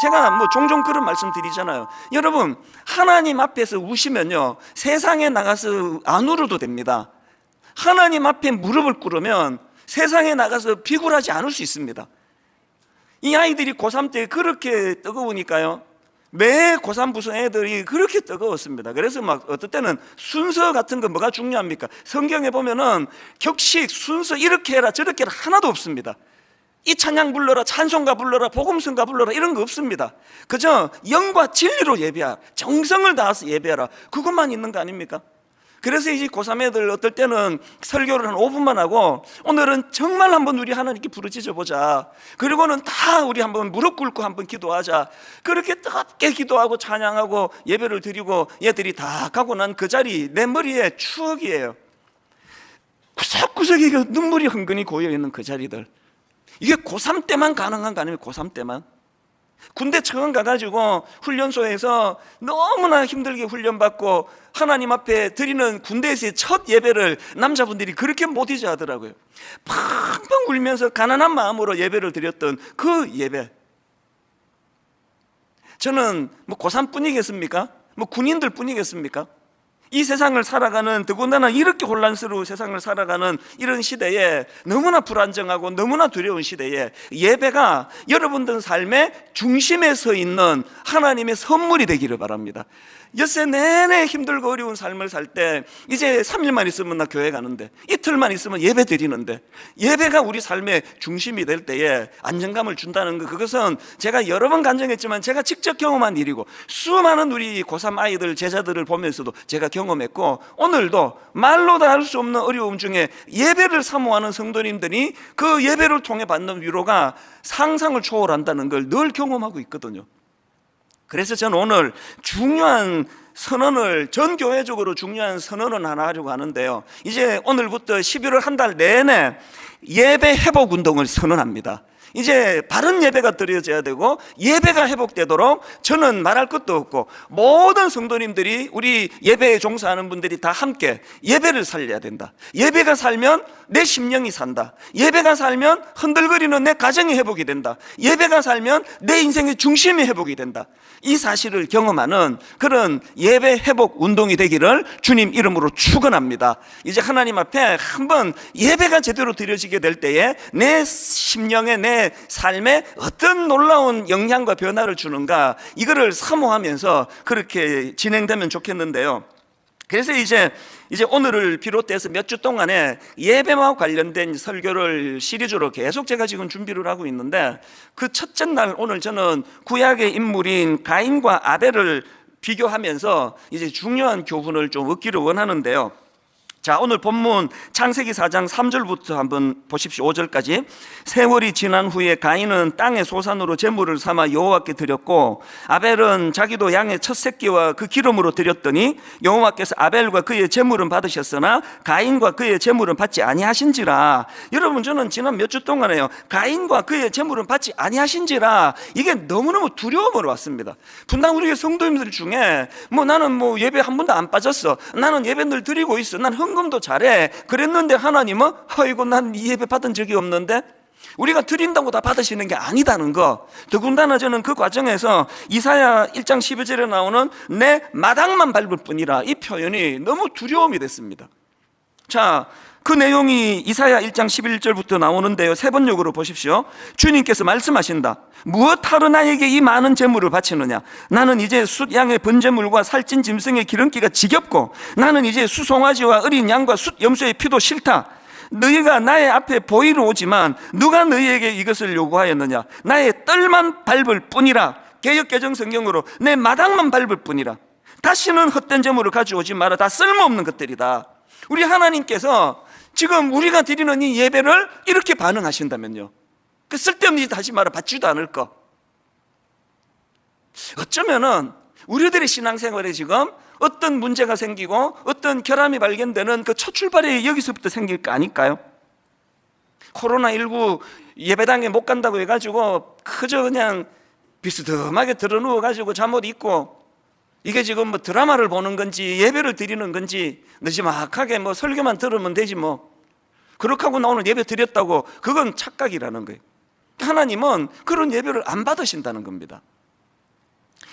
제가 뭐 종종 그런 말씀 드리잖아요. 여러분, 하나님 앞에서 우시면요, 세상에 나가서 안 울어도 됩니다. 하나님 앞에 무릎을 꿇으면 세상에 나가서 비굴하지 않을 수 있습니다. 이 아이들이 고3 때 그렇게 뜨거우니까요. 매 고3 부서 애들이 그렇게 뜨거웠습니다. 그래서 막 어떨 때는 순서 같은 거 뭐가 중요합니까? 성경에 보면은 격식, 순서 이렇게 해라 저렇게 해라 하나도 없습니다. 이 찬양 불러라, 찬송가 불러라, 복음성가 불러라 이런 거 없습니다. 그저 영과 진리로 예배하라, 정성을 다해서 예배하라 그것만 있는 거 아닙니까? 그래서 이제 고3 애들 어떨 때는 설교를 한 5분만 하고 오늘은 정말 한번 우리 하나님께 부르짖어 보자. 그리고는 다 우리 한번 무릎 꿇고 한번 기도하자. 그렇게 뜨겁게 기도하고 찬양하고 예배를 드리고 얘들이 다 가고 난 그 자리 내 머리에 추억이에요. 구석구석에 그 눈물이 흥건히 고여 있는 그 자리들. 이게 고3 때만 가능한 거 아니면 고3 때만? 군대 처음 가가지고 훈련소에서 너무나 힘들게 훈련받고 하나님 앞에 드리는 군대에서의 첫 예배를 남자분들이 그렇게 못 잊어 하더라고요. 팡팡 울면서 가난한 마음으로 예배를 드렸던 그 예배. 저는 뭐 고3 뿐이겠습니까? 뭐 군인들 뿐이겠습니까? 이 세상을 살아가는 더군다나 이렇게 혼란스러운 세상을 살아가는 이런 시대에 너무나 불안정하고 너무나 두려운 시대에 예배가 여러분들 삶의 중심에 서 있는 하나님의 선물이 되기를 바랍니다. 엿새 내내 힘들고 어려운 삶을 살 때 이제 3일만 있으면 나 교회 가는데 이틀만 있으면 예배 드리는데 예배가 우리 삶의 중심이 될 때에 안정감을 준다는 것 그것은 제가 여러 번 간증했지만 제가 직접 경험한 일이고 수많은 우리 고3 아이들 제자들을 보면서도 제가 경험했고 오늘도 말로 다 할 수 없는 어려움 중에 예배를 사모하는 성도님들이 그 예배를 통해 받는 위로가 상상을 초월한다는 걸 늘 경험하고 있거든요. 그래서 저는 오늘 중요한 선언을 전 교회적으로 중요한 선언을 하나 하려고 하는데요. 이제 오늘부터 11월 한 달 내내 예배 회복 운동을 선언합니다. 이제 바른 예배가 드려져야 되고 예배가 회복되도록 저는 말할 것도 없고 모든 성도님들이 우리 예배에 종사하는 분들이 다 함께 예배를 살려야 된다. 예배가 살면 내 심령이 산다. 예배가 살면 흔들거리는 내 가정이 회복이 된다. 예배가 살면 내 인생의 중심이 회복이 된다. 이 사실을 경험하는 그런 예배 회복 운동이 되기를 주님 이름으로 축원합니다. 이제 하나님 앞에 한번 예배가 제대로 드려지게 될 때에 내 심령에 내 삶에 어떤 놀라운 영향과 변화를 주는가 이거를 사모하면서 그렇게 진행되면 좋겠는데요. 그래서 이제 이제 오늘을 비롯해서 몇 주 동안에 예배와 관련된 설교를 시리즈로 계속 제가 지금 준비를 하고 있는데 그 첫째 날 오늘 저는 구약의 인물인 가인과 아벨을 비교하면서 이제 중요한 교훈을 좀 얻기를 원하는데요. 자, 오늘 본문 창세기 4장 3절부터 한번 보십시오. 5절까지. 세월이 지난 후에 가인은 땅의 소산으로 제물을 삼아 여호와께 드렸고 아벨은 자기도 양의 첫 새끼와 그 기름으로 드렸더니 여호와께서 아벨과 그의 제물은 받으셨으나 가인과 그의 제물은 받지 아니하신지라. 여러분 저는 지난 몇 주 동안에요. 가인과 그의 제물은 받지 아니하신지라. 이게 너무너무 두려움으로 왔습니다. 분당 우리 성도님들 중에 뭐 나는 뭐 예배 한 번도 안 빠졌어. 나는 예배 늘 드리고 있어. 난 헌금도 잘해. 그랬는데 하나님은 아이고 난 이 예배 받은 적이 없는데 우리가 드린다고 다 받으시는 게 아니다는 거. 더군다나 저는 그 과정에서 이사야 1장 12절에 나오는 내 마당만 밟을 뿐이라 이 표현이 너무 두려움이 됐습니다. 자, 그 내용이 이사야 1장 11절부터 나오는데요. 세 번역으로 보십시오. 주님께서 말씀하신다. 무엇 하러 나에게 이 많은 재물을 바치느냐? 나는 이제 숫 양의 번제물과 살찐 짐승의 기름기가 지겹고 나는 이제 수송아지와 어린 양과 숫 염소의 피도 싫다. 너희가 나의 앞에 보이러 오지만 누가 너희에게 이것을 요구하였느냐? 나의 뜰만 밟을 뿐이라. 개혁개정 성경으로 내 마당만 밟을 뿐이라. 다시는 헛된 재물을 가져오지 마라. 다 쓸모없는 것들이다. 우리 하나님께서 지금 우리가 드리는 이 예배를 이렇게 반응하신다면요. 그 쓸데없는 짓 하지 마라. 받지도 않을 거. 어쩌면은 우리들의 신앙생활에 지금 어떤 문제가 생기고 어떤 결함이 발견되는 그 첫 출발이 여기서부터 생길 거 아닐까요? 코로나19 예배당에 못 간다고 해가지고 그저 그냥 비스듬하게 들어누워가지고 잠옷 입고 이게 지금 뭐 드라마를 보는 건지 예배를 드리는 건지 늦지막하게 뭐 설교만 들으면 되지 뭐. 그렇게 하고 나 오늘 예배 드렸다고 그건 착각이라는 거예요. 하나님은 그런 예배를 안 받으신다는 겁니다.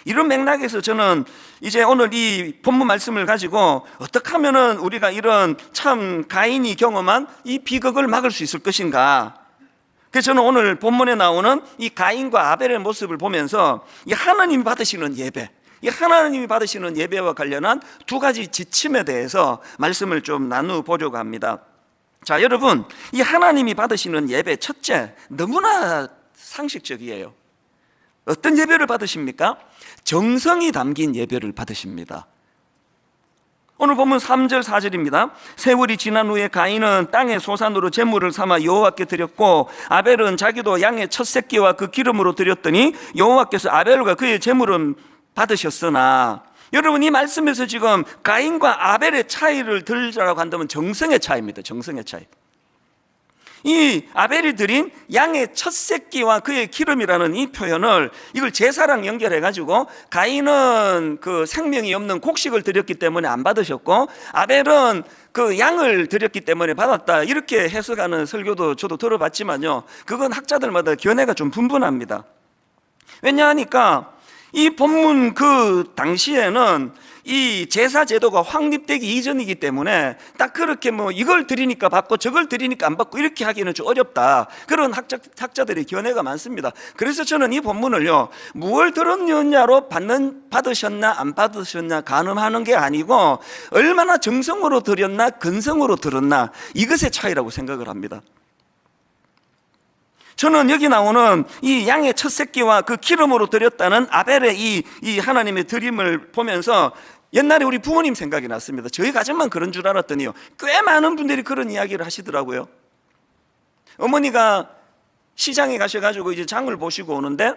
이런 맥락에서 저는 이제 오늘 이 본문 말씀을 가지고 어떻게 하면은 우리가 이런 참 가인이 경험한 이 비극을 막을 수 있을 것인가. 그래서 저는 오늘 본문에 나오는 이 가인과 아벨의 모습을 보면서 이 하나님이 받으시는 예배, 이 하나님이 받으시는 예배와 관련한 두 가지 지침에 대해서 말씀을 좀 나누보려고 합니다. 자, 여러분, 이 하나님이 받으시는 예배 첫째, 너무나 상식적이에요. 어떤 예배를 받으십니까? 정성이 담긴 예배를 받으십니다. 오늘 보면 3절 4절입니다. 세월이 지난 후에 가인은 땅의 소산으로 제물을 삼아 여호와께 드렸고 아벨은 자기도 양의 첫 새끼와 그 기름으로 드렸더니 여호와께서 아벨과 그의 제물은 받으셨으나 여러분 이 말씀에서 지금 가인과 아벨의 차이를 들자라고 한다면 정성의 차이입니다. 정성의 차이. 이 아벨이 드린 양의 첫 새끼와 그의 기름이라는 이 표현을 이걸 제사랑 연결해 가지고 가인은 그 생명이 없는 곡식을 드렸기 때문에 안 받으셨고 아벨은 그 양을 드렸기 때문에 받았다 이렇게 해석하는 설교도 저도 들어봤지만요 그건 학자들마다 견해가 좀 분분합니다 왜냐하니까 이 본문 그 당시에는 이 제사 제도가 확립되기 이전이기 때문에 딱 그렇게 뭐 이걸 드리니까 받고 저걸 드리니까 안 받고 이렇게 하기는 좀 어렵다. 그런 학자, 학자들의 견해가 많습니다. 그래서 저는 이 본문을요, 무얼 들었느냐로 받는, 받으셨나 안 받으셨나 가늠하는 게 아니고 얼마나 정성으로 드렸나 근성으로 들었나 이것의 차이라고 생각을 합니다. 저는 여기 나오는 이 양의 첫 새끼와 그 기름으로 드렸다는 아벨의 이, 이 하나님의 드림을 보면서 옛날에 우리 부모님 생각이 났습니다. 저희 가정만 그런 줄 알았더니요. 꽤 많은 분들이 그런 이야기를 하시더라고요. 어머니가 시장에 가셔가지고 이제 장을 보시고 오는데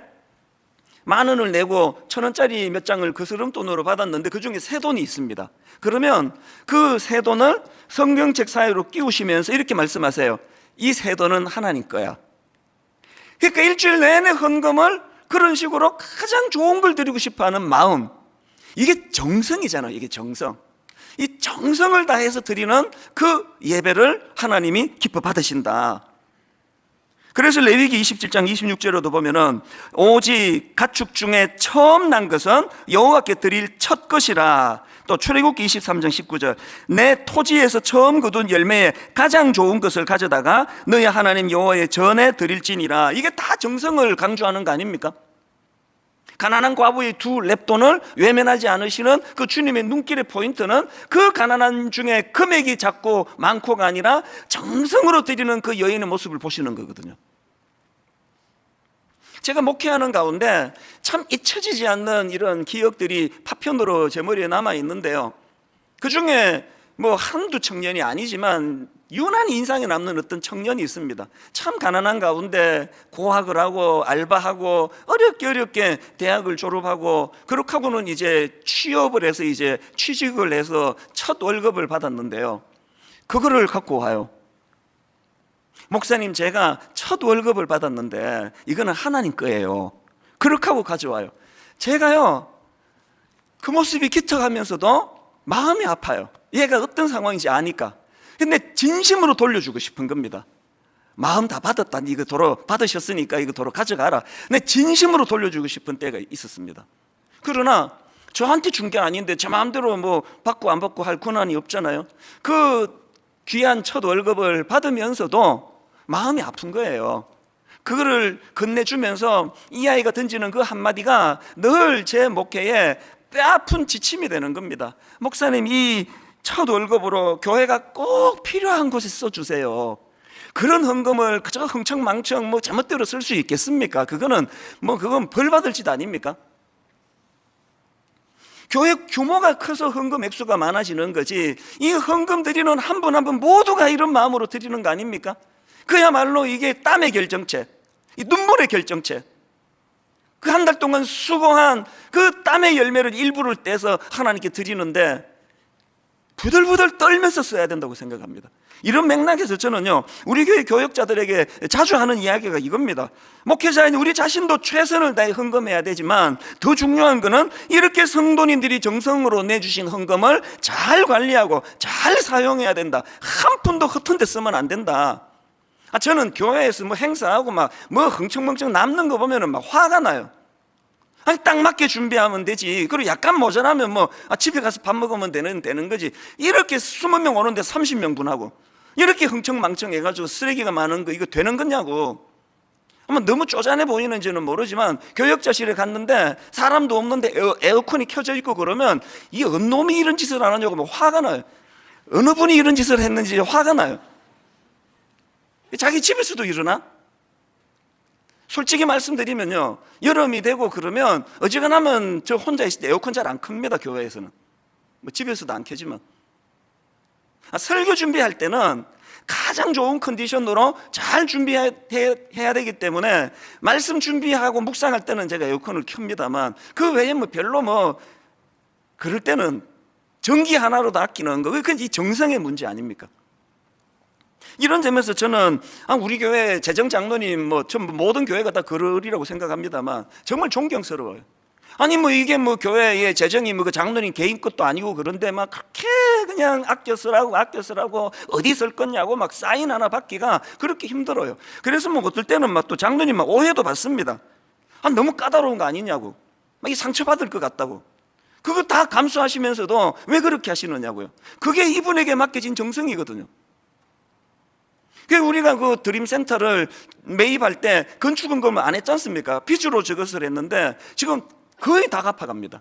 만 원을 내고 천 원짜리 몇 장을 그 스름 돈으로 받았는데 그 중에 세 돈이 있습니다. 그러면 그세 돈을 성경책 사이로 끼우시면서 이렇게 말씀하세요. 이세 돈은 하나님 거야. 그러니까 일주일 내내 헌금을 그런 식으로 가장 좋은 걸 드리고 싶어 하는 마음. 이게 정성이잖아요. 이게 정성. 이 정성을 다해서 드리는 그 예배를 하나님이 기뻐 받으신다. 그래서 레위기 27장 26절에도 보면은 오직 가축 중에 처음 난 것은 여호와께 드릴 첫 것이라. 또 출애굽기 23장 19절 내 토지에서 처음 거둔 열매에 가장 좋은 것을 가져다가 너희 하나님 여호와의 전에 드릴지니라. 이게 다 정성을 강조하는 거 아닙니까? 가난한 과부의 두 랩돈을 외면하지 않으시는 그 주님의 눈길의 포인트는 그 가난한 중에 금액이 작고 많고가 아니라 정성으로 드리는 그 여인의 모습을 보시는 거거든요. 제가 목회하는 가운데 참 잊혀지지 않는 이런 기억들이 파편으로 제 머리에 남아 있는데요. 그 중에 뭐 한두 청년이 아니지만 유난히 인상에 남는 어떤 청년이 있습니다. 참 가난한 가운데 고학을 하고 알바하고 어렵게 어렵게 대학을 졸업하고 그렇게 하고는 이제 취업을 해서 이제 취직을 해서 첫 월급을 받았는데요. 그거를 갖고 와요. 목사님 제가 첫 월급을 받았는데 이거는 하나님 거예요. 그렇게 하고 가져와요. 제가요 그 모습이 기특하면서도 마음이 아파요. 얘가 어떤 상황인지 아니까. 근데 진심으로 돌려주고 싶은 겁니다. 마음 다 받았다. 이거 도로 받으셨으니까 이거 도로 가져가라. 근데 진심으로 돌려주고 싶은 때가 있었습니다. 그러나 저한테 준 게 아닌데 제 마음대로 뭐 받고 안 받고 할 권한이 없잖아요. 그 귀한 첫 월급을 받으면서도 마음이 아픈 거예요. 그거를 건네주면서 이 아이가 던지는 그 한마디가 늘 제 목회에 뼈아픈 지침이 되는 겁니다. 목사님, 이 첫 월급으로 교회가 꼭 필요한 곳에 써주세요. 그런 헌금을 그저 흥청망청 뭐 제멋대로 쓸 수 있겠습니까? 그거는 뭐 그건 벌 받을 짓 아닙니까? 교회 규모가 커서 헌금 액수가 많아지는 거지 이 헌금 드리는 한 분 한 분 모두가 이런 마음으로 드리는 거 아닙니까? 그야말로 이게 땀의 결정체, 이 눈물의 결정체. 그 한 달 동안 수고한 그 땀의 열매를 일부를 떼서 하나님께 드리는데 부들부들 떨면서 써야 된다고 생각합니다. 이런 맥락에서 저는요, 우리 교회 교역자들에게 자주 하는 이야기가 이겁니다. 목회자인 우리 자신도 최선을 다해 헌금해야 되지만 더 중요한 것은 이렇게 성도님들이 정성으로 내주신 헌금을 잘 관리하고 잘 사용해야 된다. 한 푼도 허튼 데 쓰면 안 된다. 아, 저는 교회에서 뭐 행사하고 막 뭐 흥청망청 남는 거 보면은 막 화가 나요. 아니 딱 맞게 준비하면 되지. 그리고 약간 모자라면 뭐 아, 집에 가서 밥 먹으면 되는 되는 거지. 이렇게 20명 오는데 30명 분하고 이렇게 흥청망청 해가지고 쓰레기가 많은 거 이거 되는 거냐고. 아마 너무 쪼잔해 보이는지는 모르지만 교역자실에 갔는데 사람도 없는데 에어, 에어컨이 켜져 있고 그러면 이 언놈이 이런 짓을 안 하냐고 막 화가 나요. 어느 분이 이런 짓을 했는지 화가 나요. 자기 집에서도 일어나? 솔직히 말씀드리면요. 여름이 되고 그러면 어지간하면 저 혼자 있을 때 에어컨 잘 안 큽니다. 교회에서는. 뭐 집에서도 안 켜지만. 아, 설교 준비할 때는 가장 좋은 컨디션으로 잘 준비해야 해야 되기 때문에 말씀 준비하고 묵상할 때는 제가 에어컨을 켭니다만 그 외에 뭐 별로 뭐 그럴 때는 전기 하나로도 아끼는 거 그건 이 정성의 문제 아닙니까? 이런 점에서 저는 아, 우리 교회 재정 장로님 뭐 모든 교회가 다 그러리라고 생각합니다만 정말 존경스러워요. 아니 뭐 이게 뭐 교회의 재정이 뭐 그 장로님 개인 것도 아니고 그런데 막 그렇게 그냥 아껴 쓰라고 아껴 쓰라고 어디 쓸 거냐고 막 사인 하나 받기가 그렇게 힘들어요. 그래서 뭐 어떨 때는 막 또 장로님 막 오해도 받습니다. 아 너무 까다로운 거 아니냐고. 막 이 상처 받을 것 같다고. 그거 다 감수하시면서도 왜 그렇게 하시느냐고요. 그게 이분에게 맡겨진 정성이거든요. 그 우리가 그 드림센터를 매입할 때 건축원금을 안 했지 않습니까? 빚으로 저것을 했는데 지금 거의 다 갚아갑니다.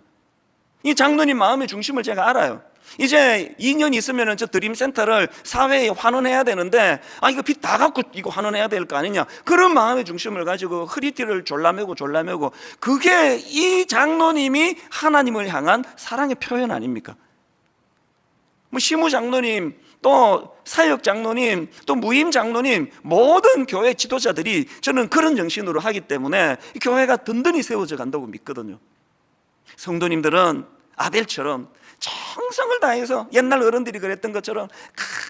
이 장로님 마음의 중심을 제가 알아요. 이제 2년 있으면 저 드림센터를 사회에 환원해야 되는데 아 이거 빚 다 갚고 이거 환원해야 될 거 아니냐 그런 마음의 중심을 가지고 허리띠를 졸라매고 졸라매고 그게 이 장로님이 하나님을 향한 사랑의 표현 아닙니까? 뭐 시무 장로님 또 사역 장로님 또 무임 장로님 모든 교회 지도자들이 저는 그런 정신으로 하기 때문에 이 교회가 든든히 세워져 간다고 믿거든요. 성도님들은 아벨처럼 정성을 다해서 옛날 어른들이 그랬던 것처럼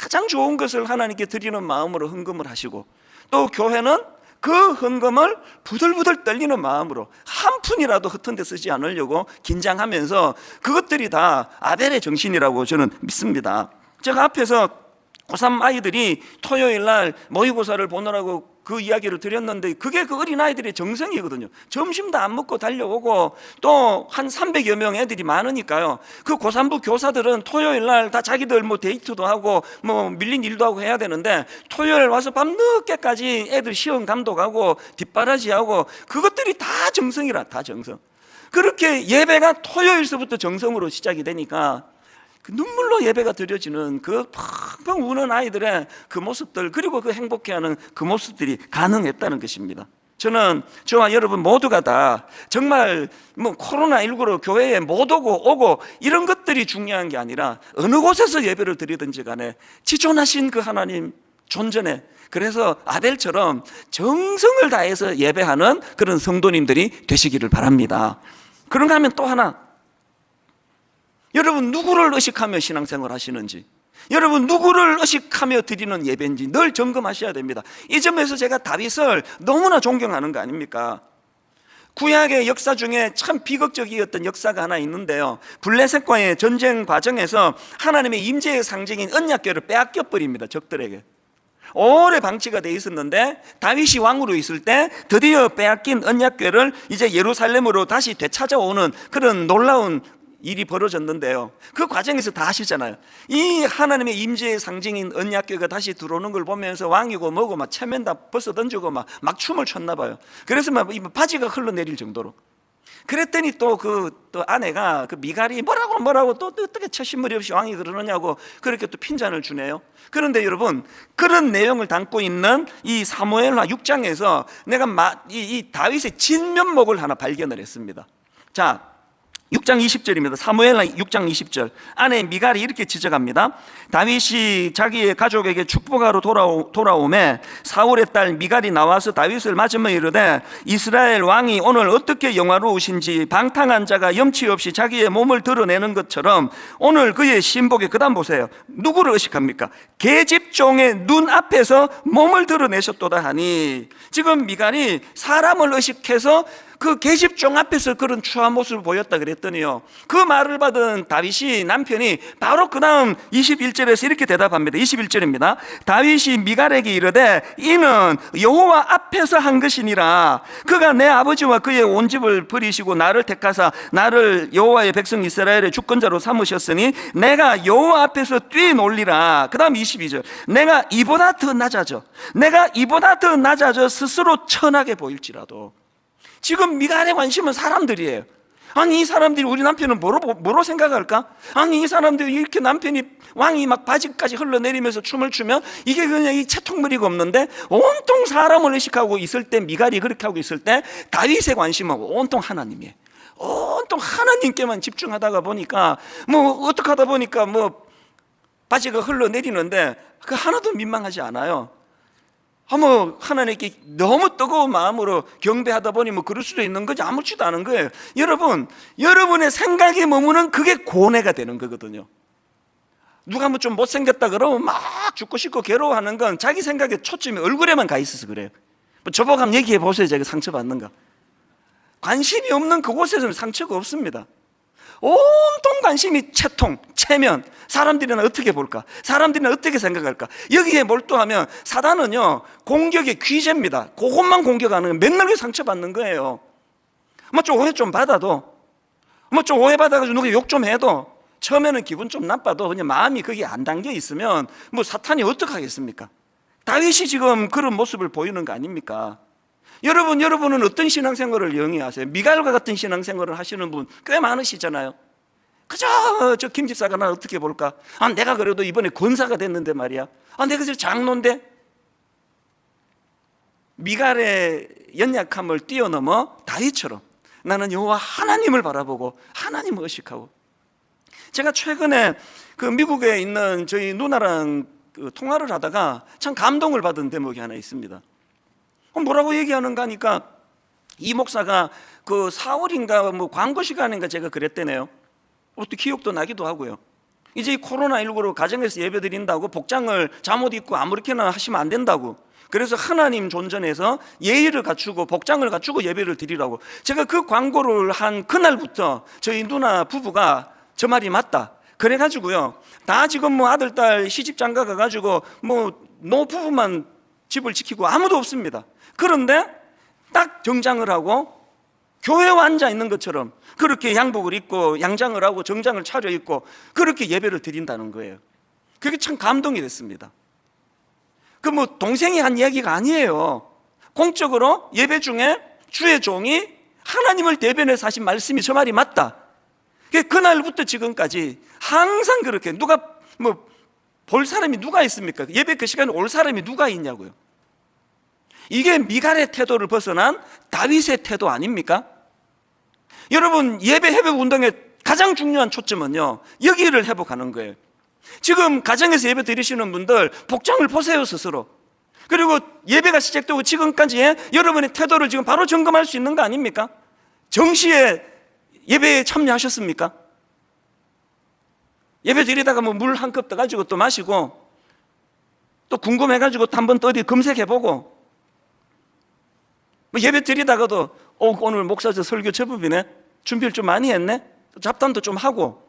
가장 좋은 것을 하나님께 드리는 마음으로 헌금을 하시고 또 교회는 그 헌금을 부들부들 떨리는 마음으로 한 푼이라도 허튼 데 쓰지 않으려고 긴장하면서 그것들이 다 아벨의 정신이라고 저는 믿습니다. 제가 앞에서 고3 아이들이 토요일 날 모의고사를 보느라고 그 이야기를 드렸는데 그게 그 어린아이들의 정성이거든요. 점심도 안 먹고 달려오고 또 한 300여 명 애들이 많으니까요. 그 고3부 교사들은 토요일 날 다 자기들 뭐 데이트도 하고 뭐 밀린 일도 하고 해야 되는데 토요일 와서 밤 늦게까지 애들 시험 감독하고 뒷바라지하고 그것들이 다 정성이라 다 정성. 그렇게 예배가 토요일서부터 정성으로 시작이 되니까 그 눈물로 예배가 드려지는 그 펑펑 우는 아이들의 그 모습들 그리고 그 행복해하는 그 모습들이 가능했다는 것입니다. 저는 저와 여러분 모두가 다 정말 뭐 코로나19로 교회에 못 오고 오고 이런 것들이 중요한 게 아니라 어느 곳에서 예배를 드리든지 간에 지존하신 그 하나님 존전에 그래서 아벨처럼 정성을 다해서 예배하는 그런 성도님들이 되시기를 바랍니다. 그런가 하면 또 하나 여러분 누구를 의식하며 신앙생활 하시는지 여러분 누구를 의식하며 드리는 예배인지 늘 점검하셔야 됩니다. 이 점에서 제가 다윗을 너무나 존경하는 거 아닙니까? 구약의 역사 중에 참 비극적이었던 역사가 하나 있는데요. 블레셋과의 전쟁 과정에서 하나님의 임재의 상징인 언약궤를 빼앗겨 버립니다. 적들에게. 오래 방치가 돼 있었는데 다윗이 왕으로 있을 때 드디어 빼앗긴 언약궤를 이제 예루살렘으로 다시 되찾아오는 그런 놀라운 일이 벌어졌는데요. 그 과정에서 다 아시잖아요. 이 하나님의 임재의 상징인 언약궤가 다시 들어오는 걸 보면서 왕이고 뭐고 막 체면 다 벗어 던지고 막, 막 춤을 췄나 봐요. 그래서 막이 바지가 흘러내릴 정도로. 그랬더니 또 그또 아내가 그 미갈이 뭐라고 뭐라고 또 어떻게 처신머리 없이 왕이 그러느냐고 그렇게 또 핀잔을 주네요. 그런데 여러분 그런 내용을 담고 있는 이 사무엘하 6장에서 내가 마, 이, 이 다윗의 진면목을 하나 발견을 했습니다. 자, 6장 20절입니다. 사무엘하 6장 20절. 아내 미갈이 이렇게 지적합니다. 다윗이 자기의 가족에게 축복하러 돌아오, 돌아오매 사울의 딸 미갈이 나와서 다윗을 맞으며 이르되 이스라엘 왕이 오늘 어떻게 영화로우신지 방탕한 자가 염치 없이 자기의 몸을 드러내는 것처럼 오늘 그의 신복에 그다음 보세요. 누구를 의식합니까? 계집종의 눈 앞에서 몸을 드러내셨도다 하니 지금 미갈이 사람을 의식해서 그 계집종 앞에서 그런 추한 모습을 보였다 그랬더니요. 그 말을 받은 다윗이 남편이 바로 그 다음 21절에서 이렇게 대답합니다. 21절입니다. 다윗이 미갈에게 이르되 이는 여호와 앞에서 한 것이니라. 그가 내 아버지와 그의 온 집을 버리시고 나를 택하사 나를 여호와의 백성 이스라엘의 주권자로 삼으셨으니 내가 여호와 앞에서 뛰놀리라. 그 다음 22절. 내가 이보다 더 낮아져. 내가 이보다 더 낮아져 스스로 천하게 보일지라도. 지금 미간의 관심은 사람들이에요. 아니 이 사람들이 우리 남편은 뭐로 뭐로 생각할까? 아니 이 사람들이 이렇게 남편이 왕이 막 바지까지 흘러내리면서 춤을 추면 이게 그냥 이 채통머리가 없는데 온통 사람을 의식하고 있을 때 미갈이 그렇게 하고 있을 때 다윗의 관심은 온통 하나님이에요. 온통 하나님께만 집중하다가 보니까 뭐 어떻게 하다 보니까 뭐 바지가 흘러내리는데 그 하나도 민망하지 않아요. 한번 하나님께 너무 뜨거운 마음으로 경배하다 보니 뭐 그럴 수도 있는 거지 아무렇지도 않은 거예요. 여러분, 여러분의 생각에 머무는 그게 고뇌가 되는 거거든요. 누가 뭐 좀 못생겼다 그러면 막 죽고 싶고 괴로워하는 건 자기 생각에 초점이 얼굴에만 가 있어서 그래요. 뭐 저보고 한번 얘기해 보세요. 제가 상처받는가. 관심이 없는 그곳에서는 상처가 없습니다. 온통 관심이 채통, 체면, 사람들이 나 어떻게 볼까? 사람들이 나 어떻게 생각할까? 여기에 몰두하면 사단은요, 공격의 귀재입니다. 그것만 공격하는 거예요. 맨날 그 상처받는 거예요. 뭐좀 오해 좀 받아도, 뭐좀 오해 받아가지고 누가 욕 좀 해도, 처음에는 기분 좀 나빠도 그냥 마음이 거기에 안 담겨 있으면 뭐 사탄이 어떡하겠습니까? 다윗이 지금 그런 모습을 보이는 거 아닙니까? 여러분, 여러분은 어떤 신앙생활을 영위하세요? 미갈과 같은 신앙생활을 하시는 분 꽤 많으시잖아요. 그저 저 김 집사가 나 어떻게 볼까? 아, 내가 그래도 이번에 권사가 됐는데 말이야. 아, 내가 저 장로인데 미갈의 연약함을 뛰어넘어 다윗처럼 나는 여호와 하나님을 바라보고 하나님을 의식하고 제가 최근에 그 미국에 있는 저희 누나랑 그 통화를 하다가 참 감동을 받은 대목이 하나 있습니다. 뭐라고 얘기하는가 하니까 이 목사가 그 4월인가 뭐 광고 시간인가 제가 그랬대네요. 어떻게 기억도 나기도 하고요. 이제 이 코로나19로 가정에서 예배 드린다고 복장을 잠옷 입고 아무렇게나 하시면 안 된다고. 그래서 하나님 존전에서 예의를 갖추고 복장을 갖추고 예배를 드리라고. 제가 그 광고를 한 그날부터 저희 누나 부부가 저 말이 맞다. 그래가지고요. 다 지금 뭐 아들, 딸 시집 장가 가가지고 뭐 노 부부만 집을 지키고 아무도 없습니다. 그런데 딱 정장을 하고 교회에 앉아 있는 것처럼 그렇게 양복을 입고 양장을 하고 정장을 차려 입고 그렇게 예배를 드린다는 거예요. 그게 참 감동이 됐습니다. 그 뭐 동생이 한 이야기가 아니에요. 공적으로 예배 중에 주의 종이 하나님을 대변해서 하신 말씀이 저 말이 맞다. 그날부터 지금까지 항상 그렇게 누가 뭐 볼 사람이 누가 있습니까? 예배 그 시간에 올 사람이 누가 있냐고요. 이게 미갈의 태도를 벗어난 다윗의 태도 아닙니까? 여러분 예배 회복 운동의 가장 중요한 초점은요 여기를 회복하는 거예요. 지금 가정에서 예배 드리시는 분들 복장을 보세요 스스로. 그리고 예배가 시작되고 지금까지의 여러분의 태도를 지금 바로 점검할 수 있는 거 아닙니까? 정시에 예배에 참여하셨습니까? 예배 드리다가 뭐 물 한 컵 떠가지고 또 마시고 또 궁금해가지고 또 한번 또 어디 검색해보고 뭐 예배 드리다가도 어, 오늘 목사 저 설교 제법이네. 준비를 좀 많이 했네. 잡담도 좀 하고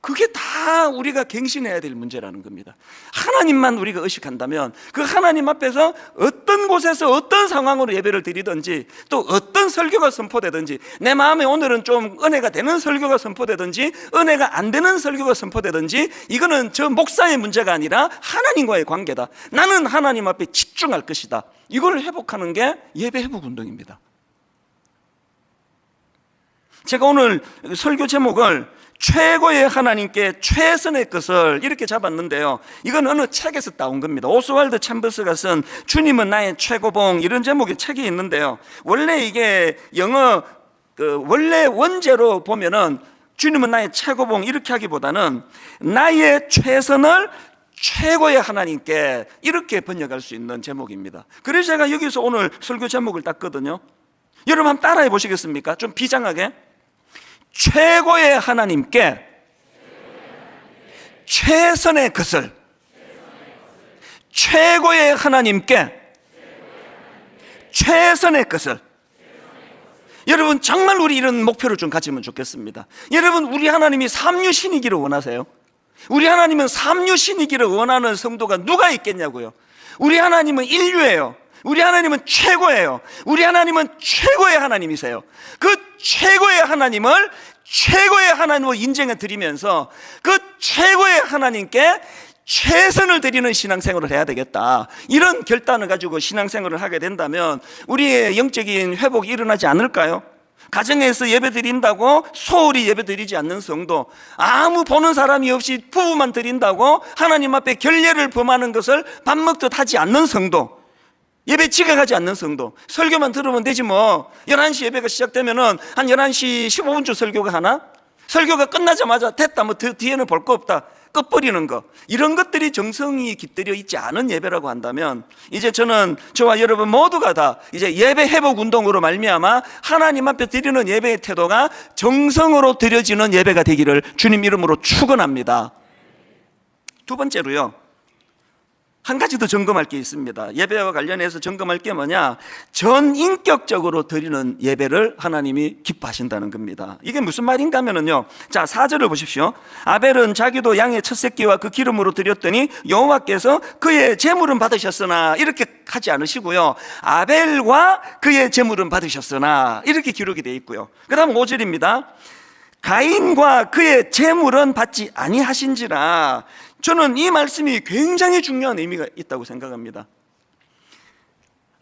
그게 다 우리가 갱신해야 될 문제라는 겁니다. 하나님만 우리가 의식한다면 그 하나님 앞에서 어떤 곳에서 어떤 상황으로 예배를 드리든지 또 어떤 설교가 선포되든지 내 마음에 오늘은 좀 은혜가 되는 설교가 선포되든지 은혜가 안 되는 설교가 선포되든지 이거는 저 목사의 문제가 아니라 하나님과의 관계다. 나는 하나님 앞에 집중할 것이다. 이걸 회복하는 게 예배 회복 운동입니다. 제가 오늘 설교 제목을 최고의 하나님께 최선의 것을 이렇게 잡았는데요. 이건 어느 책에서 따온 겁니다. 오스왈드 챔버스가 쓴 주님은 나의 최고봉 이런 제목의 책이 있는데요. 원래 이게 영어 그 원래 원제로 보면은 주님은 나의 최고봉 이렇게 하기보다는 나의 최선을 최고의 하나님께 이렇게 번역할 수 있는 제목입니다. 그래서 제가 여기서 오늘 설교 제목을 땄거든요. 여러분 한번 따라해 보시겠습니까? 좀 비장하게. 최고의 하나님께 최선의 것을 최고의 하나님께 최선의 것을 여러분 정말 우리 이런 목표를 좀 가지면 좋겠습니다. 여러분 우리 하나님이 삼류신이기를 원하세요? 우리 하나님은 삼류신이기를 원하는 성도가 누가 있겠냐고요? 우리 하나님은 인류예요. 우리 하나님은 최고예요. 우리 하나님은 최고의 하나님이세요. 그 최고의 하나님을 최고의 하나님으로 인정해 드리면서 그 최고의 하나님께 최선을 드리는 신앙생활을 해야 되겠다. 이런 결단을 가지고 신앙생활을 하게 된다면 우리의 영적인 회복이 일어나지 않을까요? 가정에서 예배 드린다고 소홀히 예배 드리지 않는 성도, 아무 보는 사람이 없이 부부만 드린다고 하나님 앞에 결례를 범하는 것을 밥 먹듯 하지 않는 성도, 예배 지각하지 않는 성도, 설교만 들으면 되지 뭐. 11시 예배가 시작되면은 한 11시 15분쯤 설교가 하나? 설교가 끝나자마자 됐다, 뭐 더 뒤에는 볼 거 없다. 끝버리는 거. 이런 것들이 정성이 깃들여 있지 않은 예배라고 한다면 이제 저는 저와 여러분 모두가 다 이제 예배 회복 운동으로 말미암아 하나님 앞에 드리는 예배의 태도가 정성으로 드려지는 예배가 되기를 주님 이름으로 축원합니다. 두 번째로요. 한 가지 더 점검할 게 있습니다. 예배와 관련해서 점검할 게 뭐냐? 전 인격적으로 드리는 예배를 하나님이 기뻐하신다는 겁니다. 이게 무슨 말인가 하면은요. 자, 4절을 보십시오. 아벨은 자기도 양의 첫 새끼와 그 기름으로 드렸더니 여호와께서 그의 제물은 받으셨으나 이렇게 하지 않으시고요. 아벨과 그의 제물은 받으셨으나 이렇게 기록이 되어 있고요. 그다음 5절입니다. 가인과 그의 재물은 받지 아니하신지라 저는 이 말씀이 굉장히 중요한 의미가 있다고 생각합니다.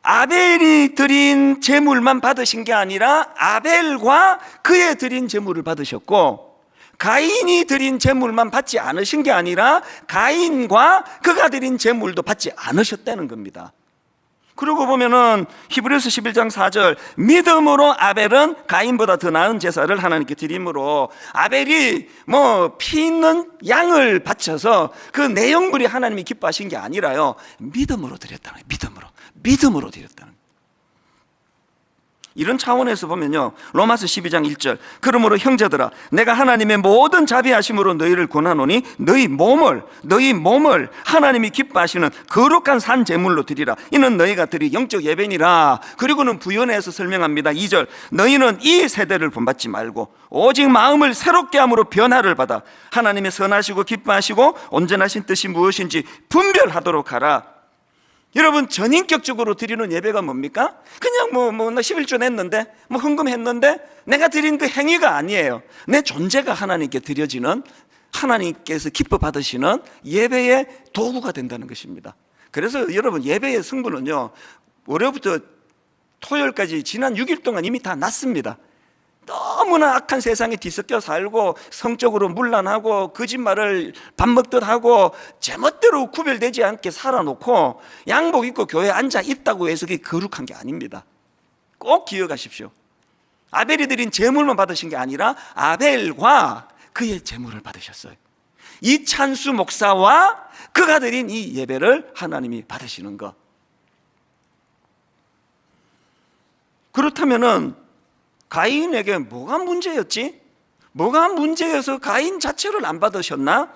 아벨이 드린 재물만 받으신 게 아니라 아벨과 그의 드린 재물을 받으셨고 가인이 드린 재물만 받지 않으신 게 아니라 가인과 그가 드린 재물도 받지 않으셨다는 겁니다. 그러고 보면은 히브리서 11장 4절 믿음으로 아벨은 가인보다 더 나은 제사를 하나님께 드림으로 아벨이 뭐 피 있는 양을 바쳐서 그 내용물이 하나님이 기뻐하신 게 아니라요. 믿음으로 드렸다는 거예요. 믿음으로. 믿음으로 드렸다는 거예요 이런 차원에서 보면요. 로마서 12장 1절. 그러므로 형제들아 내가 하나님의 모든 자비하심으로 너희를 권하노니 너희 몸을 너희 몸을 하나님이 기뻐하시는 거룩한 산 제물로 드리라. 이는 너희가 드리 영적 예배니라. 그리고는 부연해서 설명합니다. 2절. 너희는 이 세대를 본받지 말고 오직 마음을 새롭게 함으로 변화를 받아 하나님의 선하시고 기뻐하시고 온전하신 뜻이 무엇인지 분별하도록 하라 여러분 전인격적으로 드리는 예배가 뭡니까? 그냥 뭐 뭐 나 11조 냈는데 뭐 헌금 했는데 내가 드린 그 행위가 아니에요. 내 존재가 하나님께 드려지는 하나님께서 기뻐 받으시는 예배의 도구가 된다는 것입니다. 그래서 여러분 예배의 승부는요. 월요일부터 토요일까지 지난 6일 동안 이미 다 났습니다. 너무나 악한 세상에 뒤섞여 살고 성적으로 문란하고 거짓말을 밥 먹듯 하고 제멋대로 구별되지 않게 살아놓고 양복 입고 교회에 앉아 있다고 해서 그게 거룩한 게 아닙니다. 꼭 기억하십시오. 아벨이 드린 제물만 받으신 게 아니라 아벨과 그의 제물을 받으셨어요. 이찬수 목사와 그가 드린 이 예배를 하나님이 받으시는 것. 그렇다면은 가인에게 뭐가 문제였지? 뭐가 문제여서 가인 자체를 안 받으셨나?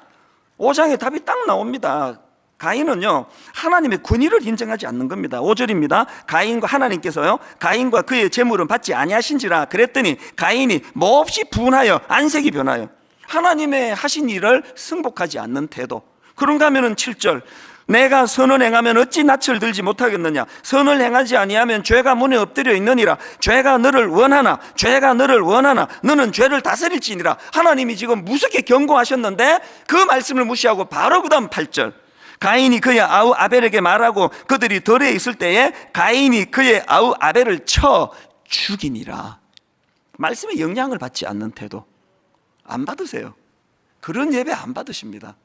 5장에 답이 딱 나옵니다. 가인은요, 하나님의 권위를 인정하지 않는 겁니다. 5절입니다. 가인과 하나님께서요, 가인과 그의 재물은 받지 아니하신지라 그랬더니 가인이 몹시 분하여 안색이 변하여 하나님의 하신 일을 승복하지 않는 태도. 그런가 하면은 7절. 내가 선을 행하면 어찌 낯을 들지 못하겠느냐? 선을 행하지 아니하면 죄가 문에 엎드려 있느니라. 죄가 너를 원하나? 죄가 너를 원하나? 너는 죄를 다스릴지니라. 하나님이 지금 무섭게 경고하셨는데 그 말씀을 무시하고 바로 그 다음 8절. 가인이 그의 아우 아벨에게 말하고 그들이 덜에 있을 때에 가인이 그의 아우 아벨을 쳐 죽이니라. 말씀에 영향을 받지 않는 태도 안 받으세요. 그런 예배 안 받으십니다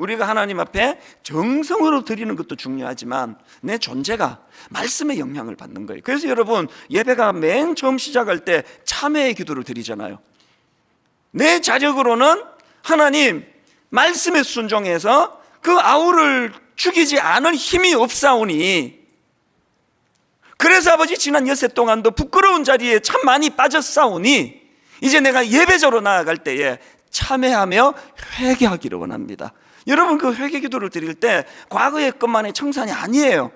우리가 하나님 앞에 정성으로 드리는 것도 중요하지만 내 존재가 말씀의 영향을 받는 거예요. 그래서 여러분 예배가 맨 처음 시작할 때 참회의 기도를 드리잖아요. 내 자력으로는 하나님 말씀에 순종해서 그 아우를 죽이지 않을 힘이 없사오니 그래서 아버지 지난 여세 동안도 부끄러운 자리에 참 많이 빠졌사오니 이제 내가 예배자로 나아갈 때에 참회하며 회개하기를 원합니다. 여러분 그 회개 기도를 드릴 때 과거의 것만의 청산이 아니에요.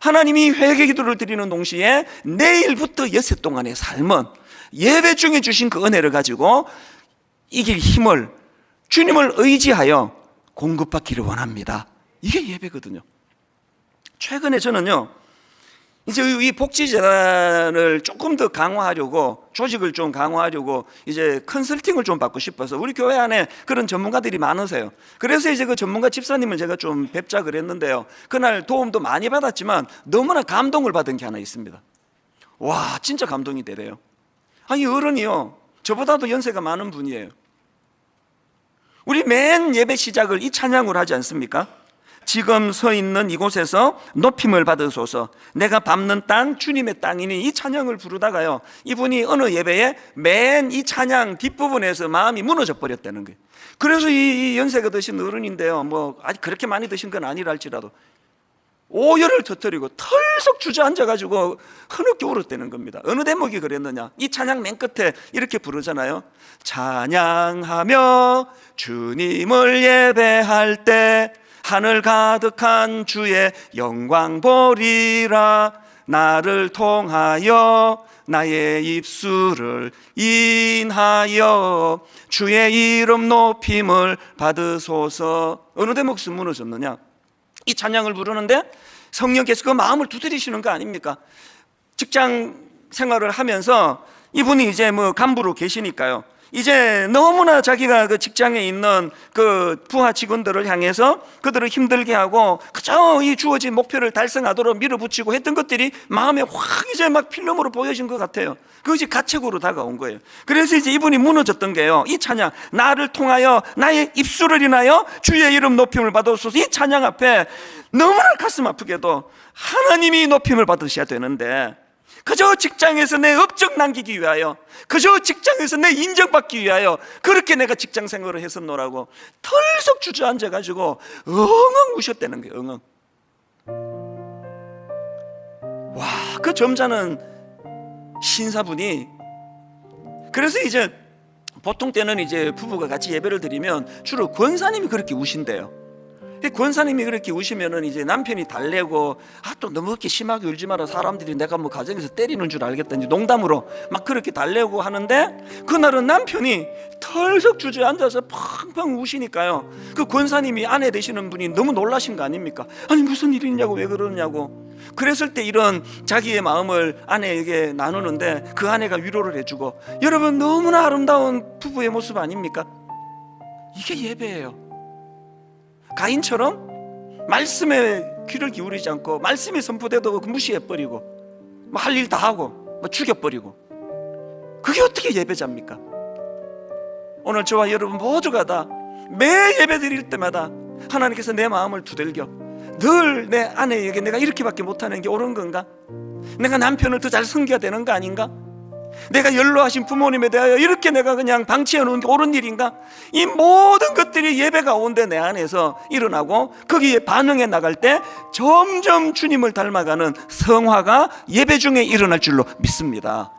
하나님이 회개 기도를 드리는 동시에 내일부터 여세 동안의 삶은 예배 중에 주신 그 은혜를 가지고 이길 힘을 주님을 의지하여 공급받기를 원합니다. 이게 예배거든요. 최근에 저는요, 이제 이 복지 재단을 조금 더 강화하려고 조직을 좀 강화하려고 이제 컨설팅을 좀 받고 싶어서 우리 교회 안에 그런 전문가들이 많으세요. 그래서 이제 그 전문가 집사님을 제가 좀 뵙자 그랬는데요. 그날 도움도 많이 받았지만 너무나 감동을 받은 게 하나 있습니다. 와, 진짜 감동이 되래요. 아니 어른이요, 저보다도 연세가 많은 분이에요. 우리 맨 예배 시작을 이 찬양으로 하지 않습니까? 지금 서 있는 이곳에서 높임을 받으소서 내가 밟는 땅 주님의 땅이니 이 찬양을 부르다가요 이분이 어느 예배에 맨 이 찬양 뒷부분에서 마음이 무너져 버렸다는 거예요 그래서 이, 이 연세가 드신 어른인데요 뭐 아직 그렇게 많이 드신 건 아니랄지라도 오열을 터뜨리고 털썩 주저앉아가지고 흐느껴 울었다는 겁니다. 어느 대목이 그랬느냐? 이 찬양 맨 끝에 이렇게 부르잖아요. 찬양하며 주님을 예배할 때 하늘 가득한 주의 영광 보리라 나를 통하여 나의 입술을 인하여 주의 이름 높임을 받으소서 어느 대목에서 무너졌느냐? 이 찬양을 부르는데 성령께서 그 마음을 두드리시는 거 아닙니까? 직장 생활을 하면서 이분이 이제 뭐 간부로 계시니까요. 이제 너무나 자기가 그 직장에 있는 그 부하 직원들을 향해서 그들을 힘들게 하고 그저 이 주어진 목표를 달성하도록 밀어붙이고 했던 것들이 마음에 확 이제 막 필름으로 보여진 것 같아요. 그것이 가책으로 다가온 거예요. 그래서 이제 이분이 무너졌던 게요. 이 찬양 나를 통하여 나의 입술을 인하여 주의 이름 높임을 받아소서 이 찬양 앞에 너무나 가슴 아프게도 하나님이 높임을 받으셔야 되는데 그저 직장에서 내 업적 남기기 위하여 그저 직장에서 내 인정받기 위하여 그렇게 내가 직장 생활을 했었노라고 털썩 주저앉아 가지고 엉엉 우셨다는 거예요 엉엉. 와 그 점잖은 신사분이 그래서 이제 보통 때는 이제 부부가 같이 예배를 드리면 주로 권사님이 그렇게 우신대요. 이 권사님이 그렇게 우시면은 이제 남편이 달래고 아 또 너무 그렇게 심하게 울지 마라. 사람들이 내가 뭐 가정에서 때리는 줄 알겠다니 농담으로 막 그렇게 달래고 하는데 그날은 남편이 털썩 주저앉아서 펑펑 우시니까요. 그 권사님이 아내 되시는 분이 너무 놀라신 거 아닙니까? 아니 무슨 일이 있냐고 왜 그러냐고. 그랬을 때 이런 자기의 마음을 아내에게 나누는데 그 아내가 위로를 해주고 여러분 너무나 아름다운 부부의 모습 아닙니까? 이게 예배예요 가인처럼 말씀에 귀를 기울이지 않고 말씀이 선포돼도 무시해 버리고 뭐 할 일 다 하고 뭐 죽여 버리고 그게 어떻게 예배자입니까? 오늘 저와 여러분 모두가 다 매 예배 드릴 때마다 하나님께서 내 마음을 두들겨 늘 내 아내에게 내가 이렇게밖에 못하는 게 옳은 건가? 내가 남편을 더 잘 섬겨야 되는 거 아닌가? 내가 연로하신 부모님에 대하여 이렇게 내가 그냥 방치해 놓은 게 옳은 일인가? 이 모든 것들이 예배 가운데 내 안에서 일어나고 거기에 반응해 나갈 때 점점 주님을 닮아가는 성화가 예배 중에 일어날 줄로 믿습니다.